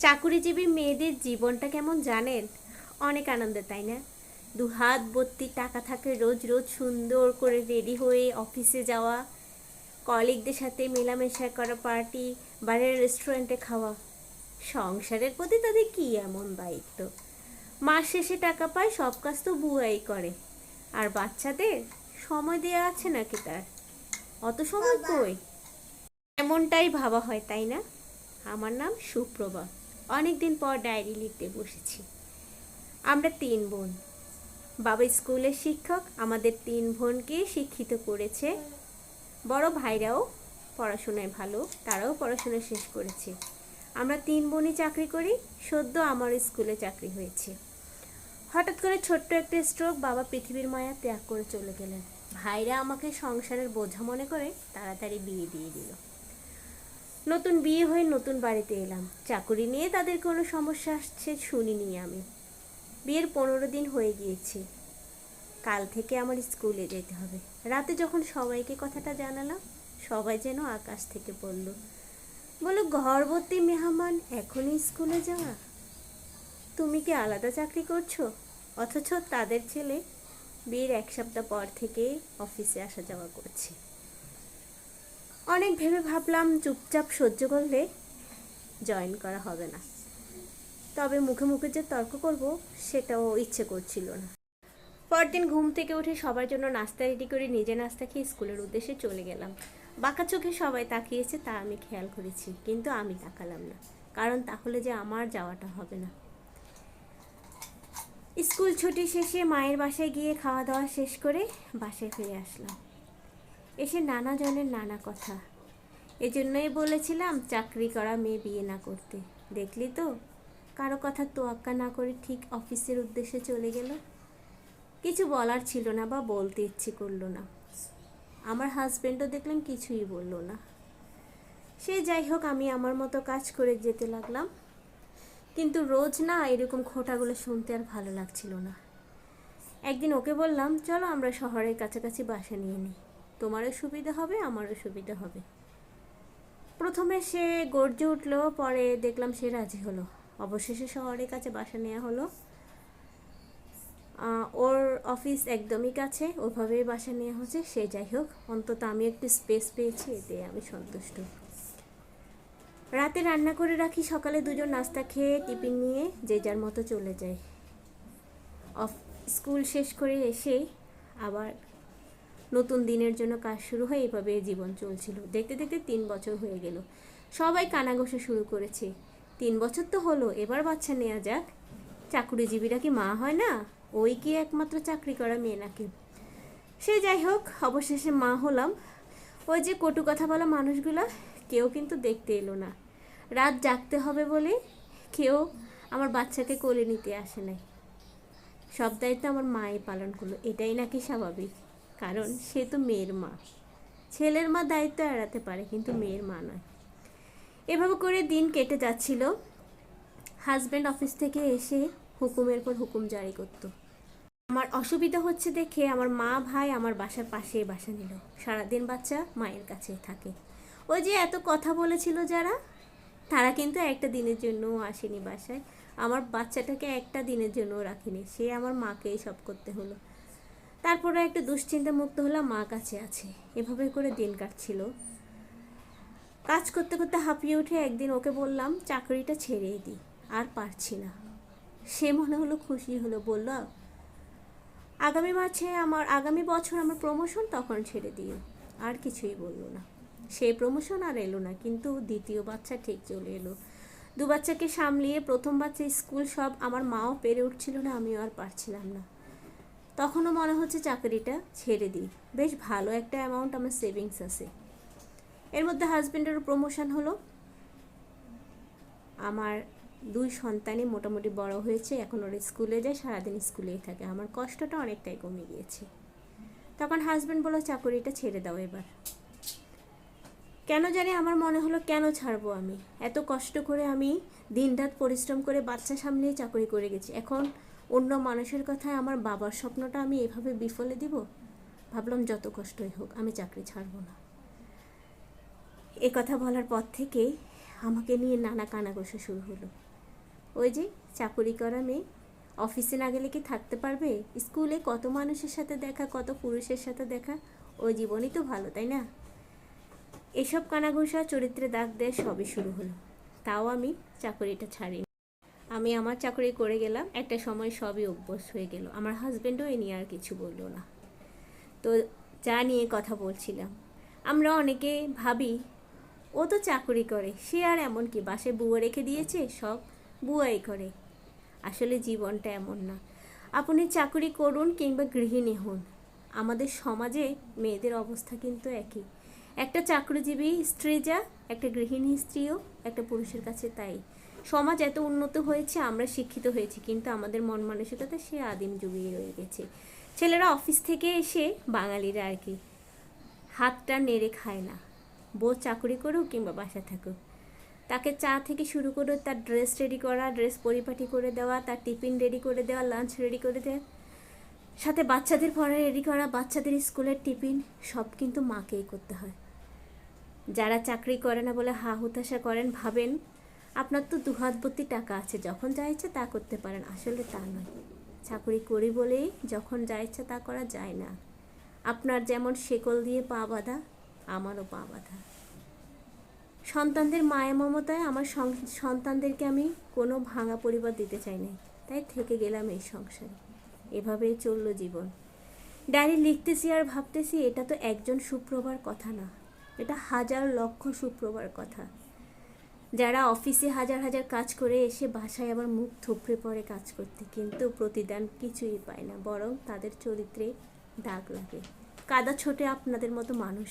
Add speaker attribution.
Speaker 1: চাকুরিজীবী মেয়েদের জীবনটা কেমন জানেন? অনেক আনন্দের তাই না? দু হাত ভর্তি টাকা থাকে রোজ রোজ সুন্দর করে রেডি হয়ে অফিসে যাওয়া কলিগদের সাথে মেলামেশা করা পার্টি বাইরের রেস্টুরেন্টে খাওয়া। সংসারের প্রতি তাদের কি এমন দায়িত্ব? মাস শেষে টাকা পায় সব কাজ তো বুয়াই করে। আর বাচ্চাদের সময় দেওয়া আছে নাকি তার? অত সময় কই? এমনটাই ভাবা হয় তাই না? আমার নাম সুপ্রভা। অনেকদিন পর ডায়েরি লিখতে বসেছি। আমরা তিন বোন। বাবা স্কুলের শিক্ষক, আমাদের তিন বোনকে শিক্ষিত করেছে। বড় ভাইরাও পড়াশোনায় ভালো, তারাও পড়াশোনা শেষ করেছে। আমরা তিন বোনই চাকরি করি, সদ্য আমার স্কুলে চাকরি হয়েছে। হঠাৎ করে ছোট্ট একটা স্ট্রোক বাবা পৃথিবীর মায়া ত্যাগ করে চলে গেলেন। ভাইরা আমাকে সংসারের বোঝা মনে করে তাড়াতাড়ি বিয়ে দিয়ে দিল। নতুন বিয়ে হয়ে নতুন বাড়িতে এলাম। চাকুরি নিয়ে তাদের কোনো সমস্যা আসছে শুনিনি আমি। বিয়ের পনেরো দিন হয়ে গিয়েছে। কাল থেকে আমার স্কুলে যেতে হবে। রাতে যখন সবাইকে কথাটা জানালাম, সবাই যেন আকাশ থেকে পড়ল। বলো ঘরবর্তী মেহমান, এখনই স্কুলে যাওয়া। তুমি কি আলাদা চাকরি করছ? অথচ তাদের ছেলে বিয়ের এক সপ্তাহ পর থেকে অফিসে আসা যাওয়া করছে। অনেক ভেবে ভাবলাম চুপচাপ সহ্য করলে জয়েন করা হবে না। তবে মুখে মুখে যে তর্ক করব, সেটাও ইচ্ছে করছিল না। পরদিন ঘুম থেকে উঠে সবার জন্য নাস্তা রেডি করে নিজে নাস্তা খেয়ে স্কুলের উদ্দেশ্যে চলে গেলাম। বাঁকা চোখে সবাই তাকিয়েছে, তা আমি খেয়াল করেছি, কিন্তু আমি তাকালাম না, কারণ তাহলে যে আমার যাওয়াটা হবে না। স্কুল ছুটি শেষে মায়ের বাসায় গিয়ে খাওয়া দাওয়া শেষ করে বাসায় ফিরে আসলাম। এসে নানা জনের নানা কথা। এজন্যই বলেছিলাম চাকরি করা মেয়ে বিয়ে না করতে। দেখলি তো? কারও কথা তোয়াক্কা না করে ঠিক অফিসের উদ্দেশ্যে চলে গেল। কিছু বলার ছিল না বা বলতে ইচ্ছে করল না। আমার হাজবেন্ডও দেখলাম কিছুই বলল না। সে যাই হোক, আমি আমার মতো কাজ করে যেতে লাগলাম। কিন্তু রোজ না এরকম খোটাগুলো শুনতে আর ভালো লাগছিল না। একদিন ওকে বললাম, চলো আমরা শহরের কাছাকাছি বাসা নিয়ে নিই। তোমারও সুবিধা হবে, আমারও সুবিধা হবে। প্রথমে সে গর্জে উঠল, পরে দেখলাম সে রাজি হলো। অবশেষে শহরের কাছে বাসা নেওয়া হলো। ওর অফিস একদমই কাছে, ওভাবেই বাসা নেওয়া হচ্ছে। সে যাই হোক, অন্তত আমি একটু স্পেস পেয়েছি, এতে আমি সন্তুষ্ট। রাতে রান্না করে রাখি, সকালে দুজন নাস্তা খেয়ে টিফিন নিয়ে, যে যার মতো চলে যায়। অফ, স্কুল শেষ করে এসে আবার নতুন দিনের জন্য কাজ শুরু হয় এভাবে জীবন চলছিল। দেখতে দেখতে তিন বছর হয়ে গেল। সবাই কানাঘষা শুরু করেছে। তিন বছর তো হলো, এবার বাচ্চা নেওয়া যাক। চাকুরিজীবীরা কি মা হয় না? ওই কি একমাত্র চাকরি করা মেয়ে নাকি? সে যাই হোক, অবশেষে মা হলাম। ওই যে কটু কথা বলা মানুষগুলো, কেউ কিন্তু দেখতে এলো না। রাত জাগতে হবে বলে কেউ আমার বাচ্চাকে কোলে নিতে আসে নাই। সব দায়িত্ব আমার মায়ে পালন করল। এটাই নাকি স্বাভাবিক। কারণ সে তো মেয়ের মা। ছেলের মা দায়িত্ব এড়াতে পারে, কিন্তু মেয়ের মা নয়। এভাবে করে দিন কেটে যাচ্ছিল। হাজব্যান্ড অফিস থেকে এসে হুকুমের পর হুকুম জারি করতো। আমার অসুবিধা হচ্ছে দেখে আমার মা ভাই আমার বাসার পাশে বাসা নিল। সারাদিন বাচ্চা মায়ের কাছে থাকে। ওই যে এত কথা বলেছিল যারা, তারা কিন্তু একটা দিনের জন্যও আসেনি বাসায়। আমার বাচ্চাটাকে একটা দিনের জন্যও রাখিনি। সে আমার মাকেই সব করতে হলো। তারপরে একটু দুশ্চিন্তা মুক্ত হলাম, মা কাছে আছে। এভাবে করে দিন কাটছিল। কাজ করতে করতে হাঁপিয়ে উঠে একদিন ওকে বললাম, চাকরিটা ছেড়েই দিই আর পারছি না। সে মনে হলো খুশি হলো, বলল, আগামী মাসে আমার, আগামী বছর আমার প্রমোশন তখন ছেড়ে দিও। আর কিছুই বলল না। সেই প্রমোশন আর এলো না, কিন্তু দ্বিতীয় বাচ্চা ঠিক চলে এলো। দু বাচ্চাকে সামলিয়ে প্রথম বাচ্চা স্কুল সব আমার মাও পেরে উঠছিল না, আমিও আর পারছিলাম না। তখনও মনে হচ্ছে চাকরিটা ছেড়ে দিই। বেশ ভালো একটা অ্যামাউন্ট আমার সেভিংস আছে। এর মধ্যে হাজব্যান্ডেরও প্রমোশন হলো। আমার দুই সন্তানই মোটামুটি বড় হয়েছে, এখন ওরা স্কুলে যায়, সারাদিন স্কুলেই থাকে। আমার কষ্টটা অনেকটাই কমে গিয়েছে। তখন হাজব্যান্ড বলল, চাকরিটা ছেড়ে দাও এবার। কেন জানি আমার মনে হলো, কেন ছাড়বো আমি? এত কষ্ট করে আমি দিনরাত পরিশ্রম করে বাচ্চা সামলিয়ে চাকরি করে গেছি। এখন অন্য মানুষের কথায় আমার বাবার স্বপ্নটা আমি এভাবে বিফলে দিব? ভাবলাম যত কষ্টই হোক, আমি চাকরি ছাড়বো না। এ কথা বলার পর থেকেই আমাকে নিয়ে নানা কানাঘোষা শুরু হলো। ওই যে চাকুরি করা মেয়ে, অফিসে না গেলে কি থাকতে পারবে? স্কুলে কত মানুষের সাথে দেখা, কত পুরুষের সাথে দেখা, ওই জীবনই তো ভালো, তাই না? এসব কানাঘোষা, চরিত্রে দাগ দেয় সবই শুরু হলো। তাও আমি চাকরিটা ছাড়িনি। আমি আমার চাকরি করে গেলাম, একটা সময় সবই অভ্যস্ত হয়ে গেল। আমার হাজব্যান্ডও এ নিয়ে আর কিছু বলল না। তো যা নিয়ে কথা বলছিলাম। আমরা অনেকে ভাবি, ও তো চাকরি করে, সে আর এমন কি? বাসে বুয়া রেখে দিয়েছে, সব বুয়াই করে। আসলে জীবনটা এমন না। আপনি চাকরি করুন কিংবা গৃহিণী হন। আমাদের সমাজে মেয়েদের অবস্থা কিন্তু একই। একটা চাকরিজীবী স্ত্রী যা, একটা গৃহিণী স্ত্রীও, একটা পুরুষের কাছে তাই। সমাজ এত উন্নত হয়েছে, আমরা শিক্ষিত হয়েছি, কিন্তু আমাদের মন মানসিকতা সে আদিম যুগেই রয়ে গেছে। ছেলেরা অফিস থেকে এসে বাঙালিরা আর কি, হাতটা নেড়ে খায় না। বউ চাকরি করুক কিংবা বাসা থাকুক। তাকে চা থেকে শুরু করে তার ড্রেস রেডি করা ড্রেস পরিপাটি করে দেওয়া, তার টিফিন রেডি করে দেওয়া লাঞ্চ রেডি করে দেওয়া, সাথে বাচ্চাদের পড়া রেডি করা, বাচ্চাদের স্কুলের টিফিন, সব কিন্তু মাকেই করতে হয়। যারা চাকরি করে না বলে হা হুতাশা করেন, ভাবেন আপনার তো দুহাত ভর্তি টাকা আছে, যখন যা ইচ্ছে তা করতে পারেন। আসলে তা নয়। চাকরি করি বলেই যখন যা ইচ্ছা তা করা যায় না। আপনার যেমন শেকল দিয়ে পা বাঁধা, আমারও পা বাঁধা। সন্তানদের মায়া মমতায় আমার সন্তানদেরকে আমি কোনো ভাঙা পরিবার দিতে চাই নাই। তাই থেকে গেলাম এই সংসারে। এভাবেই চলল জীবন। ডায়েরি লিখতেছি আর ভাবতেছি, এটা তো একজন সুপ্রভার কথা না। এটা হাজার লক্ষ সুপ্রভার কথা। যারা অফিসে হাজার হাজার কাজ করে এসে বাসায় আবার মুখ থুপড়ে পড়ে কাজ করতে, কিন্তু প্রতিদান কিছুই পায় না, বরং তাদের চরিত্রে দাগ লাগে। কাদা ছোটে আপনাদের মতো মানুষ।